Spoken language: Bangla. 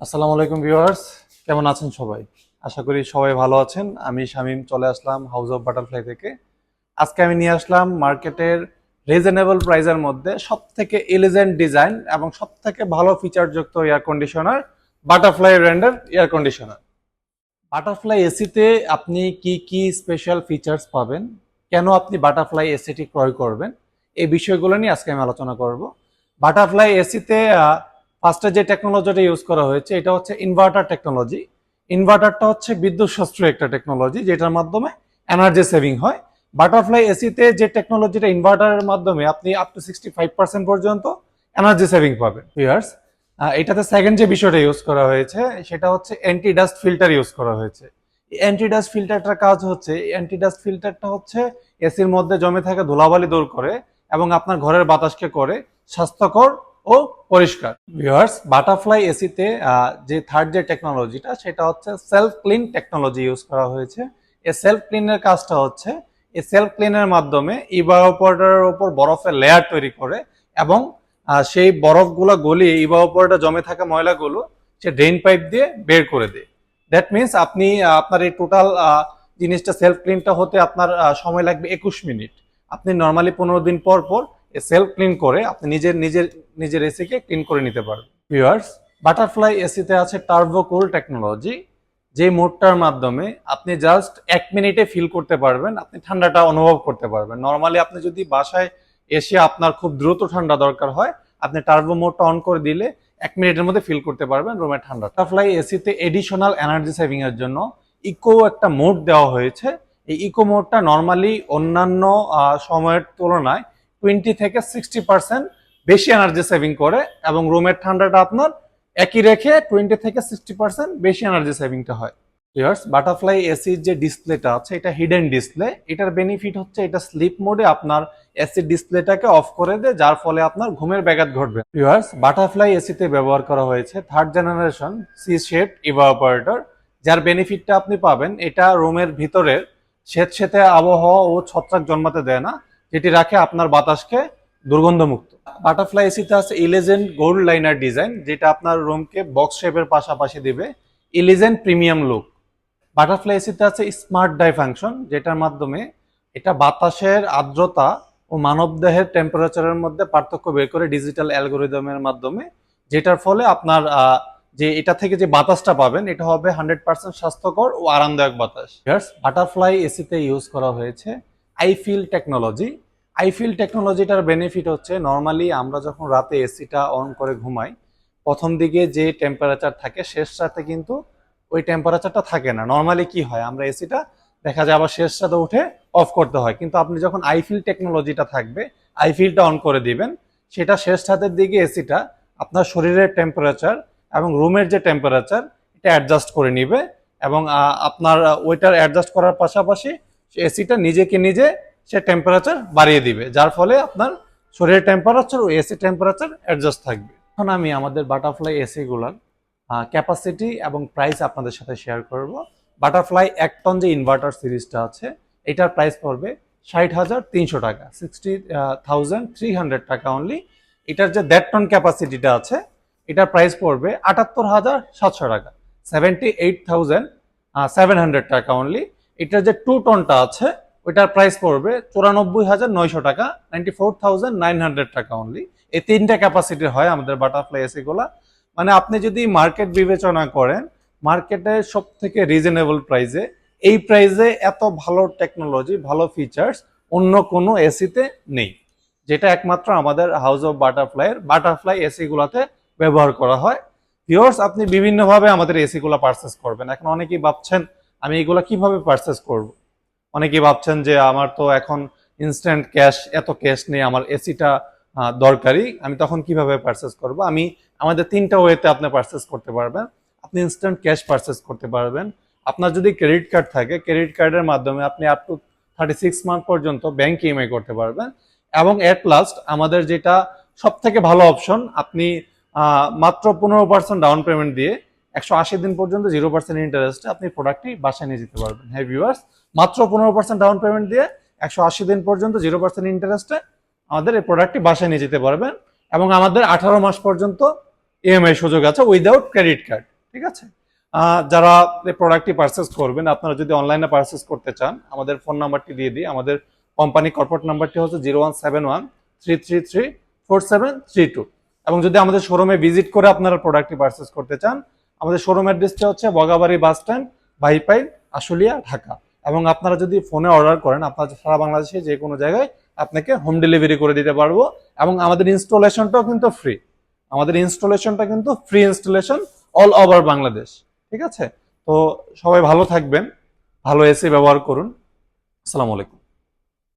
আসসালামু আলাইকুম ভিউয়ার্স, কেমন আছেন সবাই? আশা করি সবাই ভালো আছেন। আমি শামীম, চলে আসলাম হাউস অফ বাটারফ্লাই থেকে। আজকে আমি নিয়ে আসলাম মার্কেটের রিজনেবল প্রাইসের মধ্যে সব থেকে এলিজেন্ট ডিজাইন এবং সব থেকে ভালো ফিচারযুক্ত এয়ার কন্ডিশনার বাটারফ্লাই ব্র্যান্ডের এয়ার কন্ডিশনার বাটারফ্লাই এসিতে আপনি কি কি স্পেশাল ফিচার্স পাবেন? কেন আপনি বাটারফ্লাই এসিটি ক্রয় করবেন? এই বিষয়গুলো নিয়ে আজকে আমি আলোচনা করব। বাটারফ্লাই এসিতে ফার্স্টে যে টেকনোলজিটা ইউজ করা হয়েছে, এটা হচ্ছে ইনভার্টার টেকনোলজি ইনভার্টারটা হচ্ছে বিদ্যুৎ সাশ্রয়ী একটা টেকনোলজি যেটার মাধ্যমে এনার্জি সেভিং হয়। বাটারফ্লাই এসিতে যে টেকনোলজিটা ইনভার্টারের মাধ্যমে আপনি up to sixty five percent পর্যন্ত এনার্জি সেভিং পাবেন ইয়ার্স এটাতে সেকেন্ড যে বিষয়টা ইউজ করা হয়েছে, সেটা হচ্ছে অ্যান্টি ডাস্ট ফিল্টার ইউজ করা হয়েছে। অ্যান্টি ডাস্ট ফিল্টারটার কাজ হচ্ছে অ্যান্টি ডাস্ট ফিল্টারটা হচ্ছে এসির মধ্যে জমে থাকা ধুলাবালি দূর করে এবং আপনার ঘরের বাতাসকে করে স্বাস্থ্যকর ও পরিষ্কার। ভিউয়ার্স বাটারফ্লাই এসিতে যে থার্ড যে টেকনোলজিটা সেটা হচ্ছে সেলফ ক্লিন টেকনোলজি ইউজ করা হয়েছে। এই সেলফ ক্লিনের কাজটা হচ্ছে, এই সেলফ ক্লিনের মাধ্যমে ইভাওপোরেটরের উপর বরফের লেয়ার তৈরি করে এবং সেই বরফগুলো গলিয়ে ইভাওপোরেটর জমে থাকা ময়লাগুলো সে ড্রেন পাইপ দিয়ে বের করে দেয়। দ্যাট মিনস আপনি আপনার এই টোটাল জিনিসটা সেলফ ক্লিনটা হতে আপনার সময় লাগবে একুশ মিনিট। আপনি নর্মালি পনেরো দিন পর পর সেলফ ক্লিন করে আপনি নিজের নিজের নিজের এসিকে ক্লিন করে নিতে পারবেন। ভিউয়ার্স, বাটারফ্লাই এসিতে আছে টার্বোকুল টেকনোলজি, যে মোডটার মাধ্যমে আপনি জাস্ট এক মিনিটে ফিল করতে পারবেন, আপনি ঠান্ডাটা অনুভব করতে পারবেন। নর্মালি আপনি যদি বাসায় এসে আপনার খুব দ্রুত ঠান্ডা দরকার হয়, আপনি টার্বো মোডটা অন করে দিলে এক মিনিটের মধ্যে ফিল করতে পারবেন রুমের ঠান্ডা বাটারফ্লাই এসিতে এডিশনাল এনার্জি সেভিং এর জন্য ইকো একটা মোড দেওয়া হয়েছে। এই ইকো মোডটা নর্মালি অন্যান্য সময়ের তুলনায় টোয়েন্টি থেকে সিক্সটি পার্সেন্ট বেশি এনার্জি সেভিং করে এবং রুমের ঠান্ডাটা আপনার একই রেখে টোয়েন্টি থেকে সিক্সটি পার্সেন্ট বেশি এনার্জি সেভিংটা হয়। বাটারফ্লাই এসির যে ডিসপ্লেটা আছে, এটা হিডেন ডিসপ্লে এটার বেনিফিট হচ্ছে এটা স্লিপ মোডে আপনার এসি ডিসপ্লেটাকে অফ করে দেয়, যার ফলে আপনার ঘুমের ব্যাঘাত ঘটবে। ইয়ার্স বাটারফ্লাই এসিতে ব্যবহার করা হয়েছে third generation C shape evaporator যার বেনিফিটটা আপনি পাবেন, এটা রুমের ভিতরের স্বেচ্ছেতে আবহাওয়া ও ছত্রাক জন্মাতে দেয় না যেটি রাখে আপনার বাতাসকে দুর্গন্ধমুক্ত। বাটারফ্লাই এসিতে আছে ইলেজেন্ট গোল্ড লাইনার ডিজাইন যেটা আপনার রুমকে বক্স শেপের পাশাপাশি দেবে। ইলিজেন্ট প্রিমিয়াম লুক বাটারফ্লাই এসিতে আছে স্মার্ট ডাই ফাংশন যেটার মাধ্যমে এটা বাতাসের আর্দ্রতা ও মানবদেহের টেম্পারেচারের মধ্যে পার্থক্য বের করে ডিজিটাল অ্যালগোরিদমের মাধ্যমে, যেটার ফলে আপনার যে এটা থেকে যে বাতাসটা পাবেন, এটা হবে হান্ড্রেড পার্সেন্ট স্বাস্থ্যকর ও আরামদায়ক বাতাস। বাটারফ্লাই এসিতে ইউজ করা হয়েছে। আইফিল টেকনোলজি আইফিল টেকনোলজিটার বেনিফিট হচ্ছে নর্মালি আমরা যখন রাতে এসিটা অন করে ঘুমাই, প্রথম দিকে যে টেম্পারেচার থাকে, শেষ রাতে কিন্তু ওই টেম্পারেচারটা থাকে না। নর্মালি কি হয়, আমরা এসিটা দেখা যায় আবার শেষ রাতে উঠে অফ করতে হয়। কিন্তু আপনি যখন আইফিল টেকনোলজিটা থাকবে আইফিলটা অন করে দিবেন, সেটা শেষ রাতের দিকে এসিটা আপনার শরীরের টেম্পারেচার এবং রুমের যে টেম্পারেচার এটা অ্যাডজাস্ট করে নিবে এবং আপনার ওইটার অ্যাডজাস্ট করার পাশাপাশি এসিটা নিজেকে নিজে সে টেম্পারেচার বাড়িয়ে দিবে, যার ফলে আপনার শরীরের টেম্পারেচার ও এসি টেম্পারেচার অ্যাডজাস্ট থাকবে। এখন আমি আমাদের বাটারফ্লাই এসিগুলার ক্যাপাসিটি এবং প্রাইস আপনাদের সাথে শেয়ার করব। বাটারফ্লাই এক টন যে ইনভার্টার সিরিজটা আছে, এটার প্রাইস পড়বে ষাট হাজার তিনশো টাকা সিক্সটি থাউজেন্ড থ্রি হান্ড্রেড টাকা অনলি এটার যে দেড় টন ক্যাপাসিটিটা আছে, এটার প্রাইস পড়বে আটাত্তর হাজার সাতশো টাকা seventy eight thousand seven hundred টাকা অনলি এটার যে টু টনটা আছে, ওইটার প্রাইস পড়বে চুরানব্বই হাজার নয়শো টাকা ninety four thousand nine hundred টাকা অনলি এই তিনটা ক্যাপাসিটির হয় আমাদের বাটারফ্লাই এসি গুলা মানে আপনি যদি মার্কেট বিবেচনা করেন মার্কেটে সব থেকে রিজনেবল প্রাইসে এই প্রাইসে এত ভালো টেকনোলজি ভালো ফিচার্স অন্য কোনো এসিতে নেই। যেটা একমাত্র আমাদের হাউস অফ বাটারফ্লাইয়ের বাটারফ্লাই এসি গুলাতে ব্যবহার করা হয়। ভিওর্স আপনি বিভিন্নভাবে আমাদের এসি গুলা পারচেস করবেন। এখন অনেকেই ভাবছেন আমি এগুলা কীভাবে পারচেস করব? অনেকেই ভাবছেন যে আমার তো এখন ইনস্ট্যান্ট ক্যাশ এত ক্যাশ নেই, আমার এসিটা দরকারি আমি তখন কীভাবে পারচেস করব? আমি আমাদের তিনটা ওয়েতে আপনি পারচেস করতে পারবেন। আপনি ইনস্ট্যান্ট ক্যাশ পারচেস করতে পারবেন। আপনার যদি ক্রেডিট কার্ড থাকে ক্রেডিট কার্ডের মাধ্যমে আপনি up to thirty six month পর্যন্ত ব্যাংক ইএমআই করতে পারবেন। এবং এট লাস্ট আমাদের যেটা সব থেকে ভালো অপশন আপনি মাত্র পনেরো পার্সেন্ট ডাউন পেমেন্ট দিয়ে একশো আশি দিন পর্যন্ত জিরো পার্সেন্ট ইন্টারেস্টে আপনি প্রোডাক্টটি বাসায় নিয়ে যেতে পারবেন। হ্যাঁ ভিউয়ার্স মাত্র পনেরো পার্সেন্ট ডাউন পেমেন্ট দিয়ে একশো আশি দিন পর্যন্ত জিরো পার্সেন্ট ইন্টারেস্টে আমাদের এই প্রোডাক্টটি বাসায় নিয়ে যেতে পারবেন এবং আমাদের আঠারো মাস পর্যন্ত ইএমআই সুযোগ আছে উইদাউট ক্রেডিট কার্ড ঠিক আছে? যারা এই প্রোডাক্টটি পারচেস করবেন, আপনারা যদি অনলাইনে পারচেস করতে চান, আমাদের ফোন নাম্বারটি দিয়ে দিই। আমাদের কোম্পানি কর্পোরেট নাম্বারটি হচ্ছে zero one seven one three three three four seven three two এবং যদি আমাদের শোরুমে ভিজিট করে আপনারা প্রোডাক্টটি পারচেস করতে চান আমাদের শোরুম অ্যাড্রেসটা হচ্ছে বগাবাড়ি বাস স্ট্যান্ড বাইপাইল আশুলিয়া, ঢাকা। এবং আপনারা যদি ফোনে অর্ডার করেন, আপনারা সারা বাংলাদেশে যে কোনো জায়গায় আপনাকে হোম ডেলিভারি করে দিতে পারব। এবং আমাদের ইনস্টলেশনটাও কিন্তু ফ্রি আমাদের ইনস্টলেশনটা কিন্তু free installation all over Bangladesh. ঠিক আছে? তো সবাই ভালো থাকবেন। ভালো এসি ব্যবহার করুন। আসসালামু আলাইকুম।